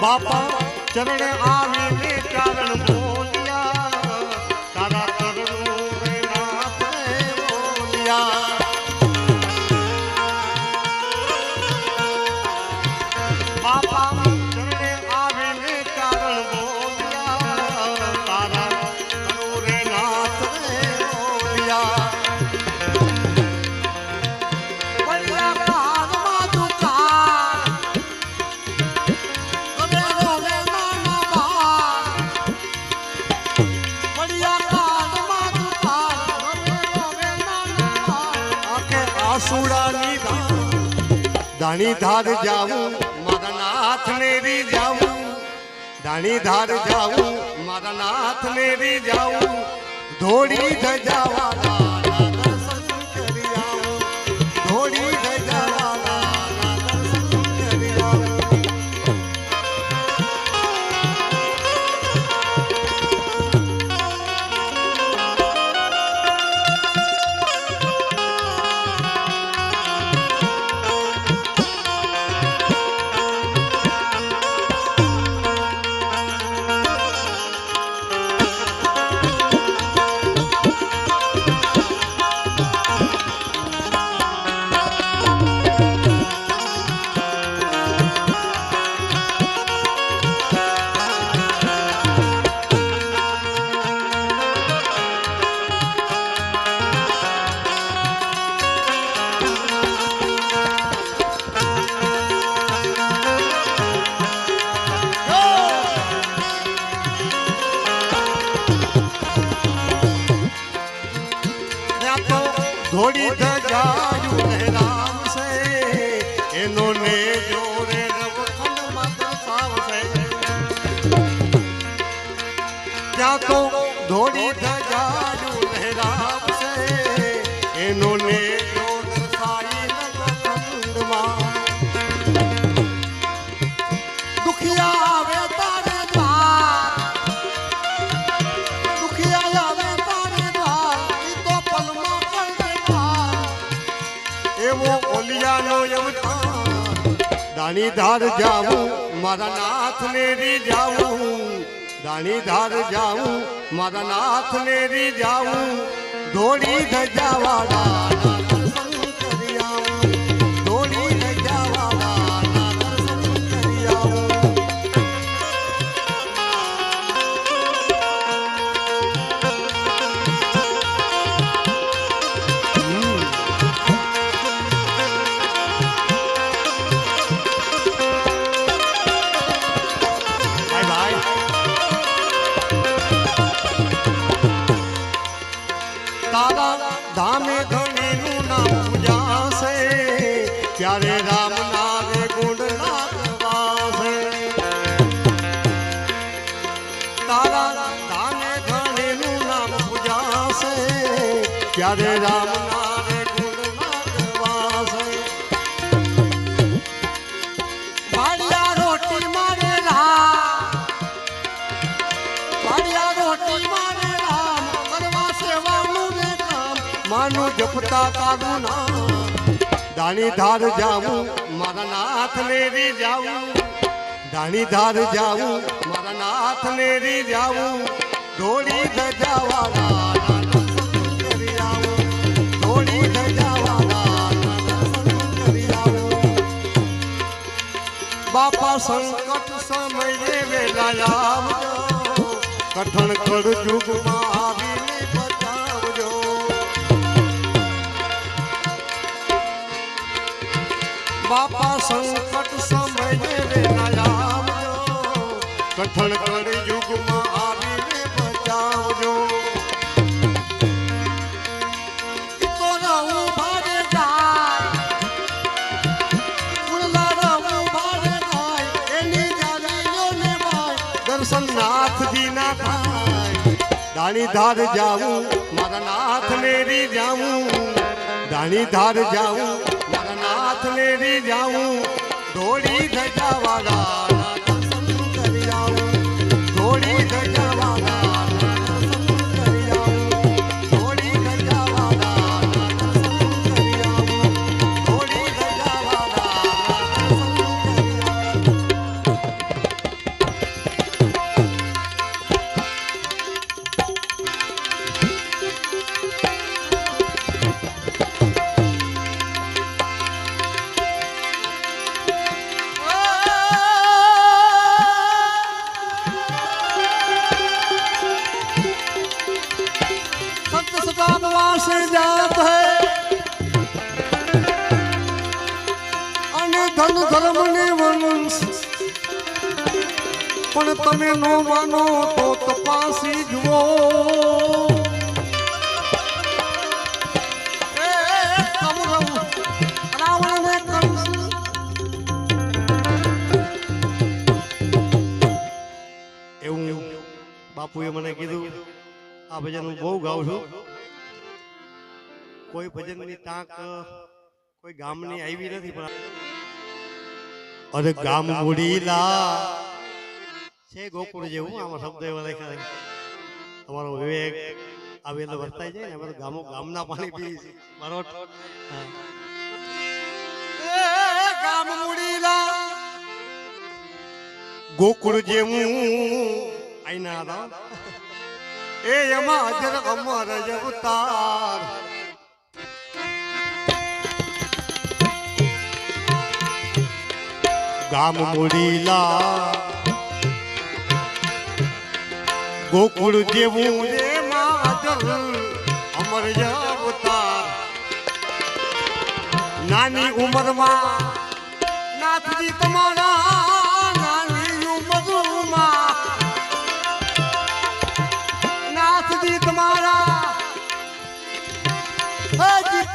બાપા ચરણ આવીને કારણ બોલ્યા તારા ચરણો રે નાથ બોલ્યા બાપા દાણી ધાર જાઉં, મારા નાથ ને રી જાવું દાણી ધાર જાઉં, મારા નાથ ને રી જાવું ધોળી ધજાવાળા પલમાં પડે દ્વાર એવો ઓલિયાનો અવતાર દાણી ધાર જાવું મારા નાથ ને રી જાવું દાણી ધાર જાઉં મારા નાથ ને રી જાવું ધોળી ધજાવાળા ત્યારે રામ નારે ગુણ નાગવાશે વાડિયા રોટી મારે રામ વાડિયા રોટી મારે રામ કરવા સેવાનું ને કામ માનું જપતા તારું નામ દાણી ધાર જાવું મારા નાથ ને રી જાવું દાણી ધાર જાવું મારા નાથ ને રી જાવું ધોળી ધજાવાળા સંકટ સમયે વેલા આવજો કઠણ કડ યુગમાં આવીને બતાવજો. બાપા, સંકટ સમયે વેલા કઠણ કડ યુગમાં ધાર જાવું મારા નાથ ને જાવું ધાર જાવું મારા નાથ ને જાવું ધોળી ધજા તમે નો માનો તો તપાસી જુઓ. એવું બાપુએ મને કીધું આ ભજન હું બહુ ગાઉં છું. કોઈ ભજનની તાક કોઈ ગામની આવી નથી પણ અરે ગામ મુડીલા છે ગોકુળ જેવું આમાં શબ્દ એવા લખ્યા તમારો વિવેક આવે એટલે વર્તાય જાય ને અમે તો ગામો ગામના પાણી પી. એ ગામ મુડીલા. ગોકુળ જેવું આઈના હતા. એ એમાં અજર અમર અવતાર. ગામ મુડીલા. ગોકુળ જેવું રે માં અજર અમર અવતાર નાની ઉંમરમાં નાથજી તમારા નાની ઉંમરમાં. નાથજી તમારા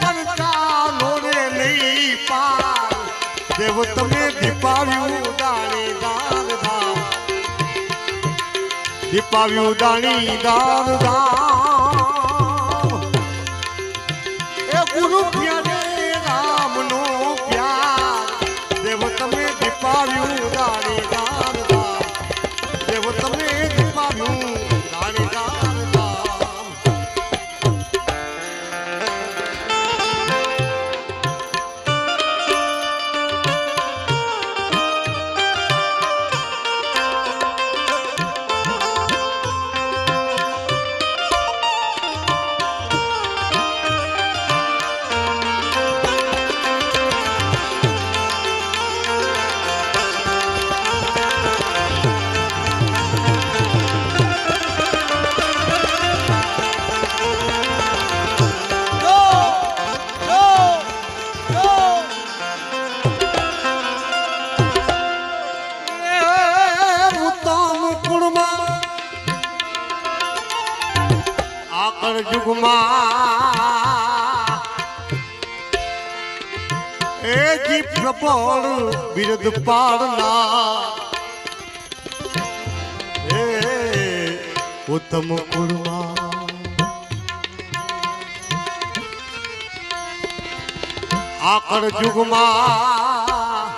પડતા લોરે નહીં પાર. દેવ તમે દીપાવ્યું દાણી દીપાવ્યું દાણી દાર દામ બિરદ પાડના હે, ઉત્તમ કુળમાં આકળ જુગમાં.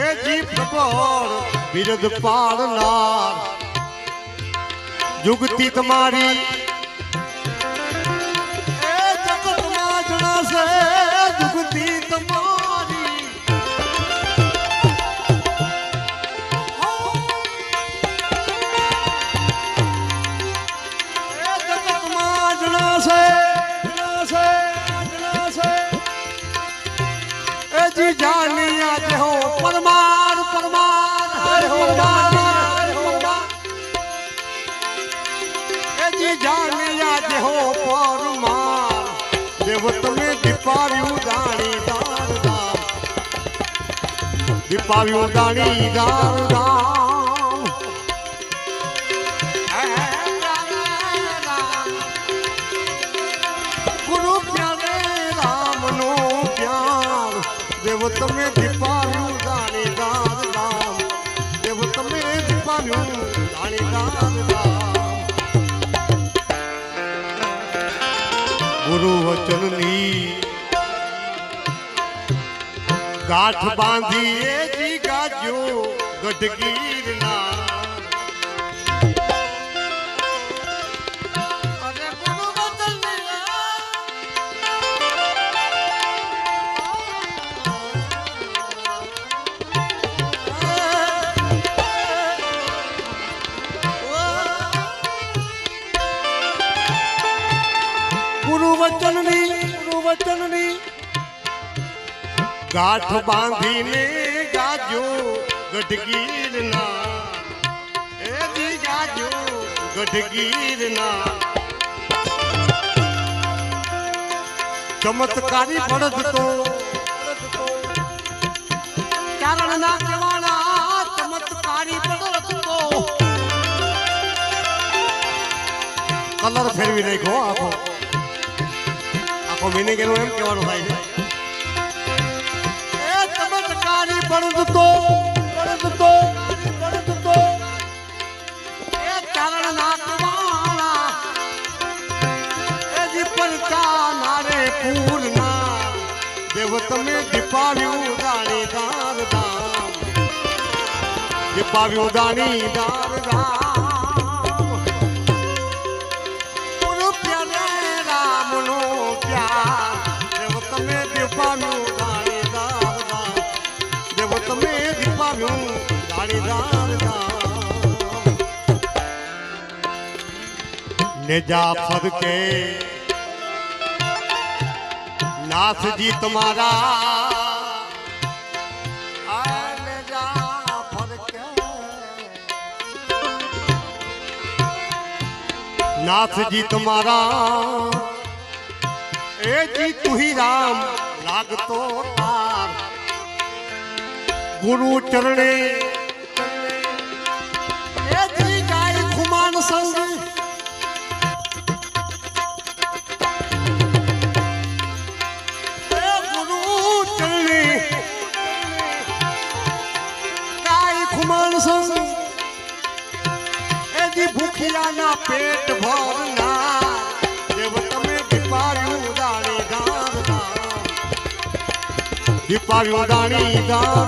એ જી પર બિરદ પાડનાર જુગતી તમારી. એ જગતમાં જણાશે જુગતી તમારી. દેવ તમે દીપાવ્યું દાણી દામ દીપાવ્યું દાણી ગાંઠ બાંધીએ જી ગાજો ગઢગીરના. गाठ बांधी ने गाजो गठगीर ना। ए जी गाजो गठगीर ना। चमत्कारी पड़त तो। कारण ना तो। कलर चमत्कारी पड़त तो। કલર ફેરવી નાખ્યો આખો આખો ગણતતો ગણતતો ગણતતો એ ચરણ નાખવાળા એ દીપલકા નારે પૂરના દેવ તમે દીપાવ્યું દાણીદાર દામ દીપાવ્યું દાણીદાર દામ નેજા ફરકે નાથજી તમારા. નાથજી તમારા. એ જી તુહી રામ લાગતો તાર. ગુરુ ચરણે દીપાવી ઉડાણી દા